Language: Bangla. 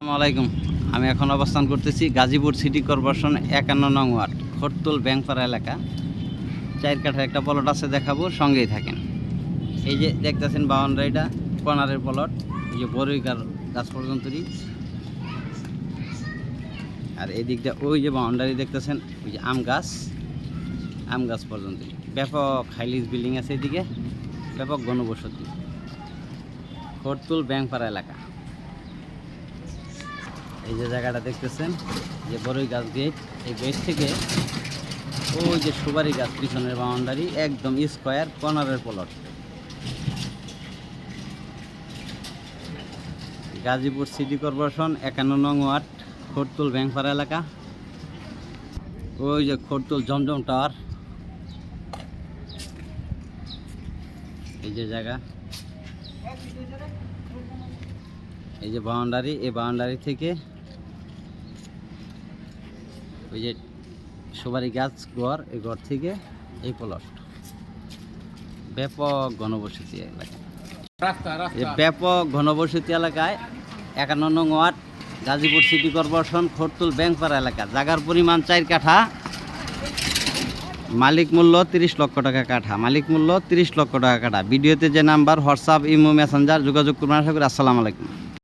আলাইকুম। আমি এখন অবস্থান করতেছি গাজীপুর সিটি কর্পোরেশন একান্ন নং ওয়ার্ড, খরতুল, ব্যাংপাড়া এলাকা। চার কাঠার একটা প্লট আছে দেখাবো, সঙ্গেই থাকেন। এই যে দেখতেছেন বাউন্ডারিটা, কর্নারের প্লট, এই যে গাছ গাছ পর্যন্তই আর এই দিকটা ওই যে বাউন্ডারি দেখতেছেন, ওই যে আম গাছ আম গাছ পর্যন্ত ব্যাপক হাইলিস বিল্ডিং আছে এদিকে, ব্যাপক গণবসতি খরতুল, ব্যাংপাড়া এলাকা। এই যে জায়গাটা দেখতেছেন, যে বড়ই গাছ গেট, এই গেট থেকে ওই যে সুপারি গাছ পিছনের বাউন্ডারি একদম স্কোয়ার কর্নারের প্লট। গাজীপুর সিটি কর্পোরেশন, একান্ন নং ওয়ার্ড, খরতুল ব্যাংপাড়া এলাকা। ওই যে খরতুল জমজম টাওয়ার। এই যে জায়গা। এই যে বাউন্ডারি, এই বাউন্ডারি থেকে ওই যে সুপারি গাছ ঘর এই ঘর থেকে এই প্লট। ব্যাপক ঘনবসতি এলাকা ব্যাপক ঘনবসতি এলাকায় একান্ন নং ওয়ার্ড গাজীপুর সিটি কর্পোরেশন খরতুল ব্যাংপাড়া এলাকা। জাগার পরিমাণ চার কাঠা। মালিক মূল্য তিরিশ লক্ষ টাকা কাঠা। মালিক মূল্য তিরিশ লক্ষ টাকা কাঠা। ভিডিওতে যে নাম্বার হোয়াটসঅ্যাপ ইমো মেসেঞ্জার যোগাযোগ করবেন আশা করি আসসালামু আলাইকুম।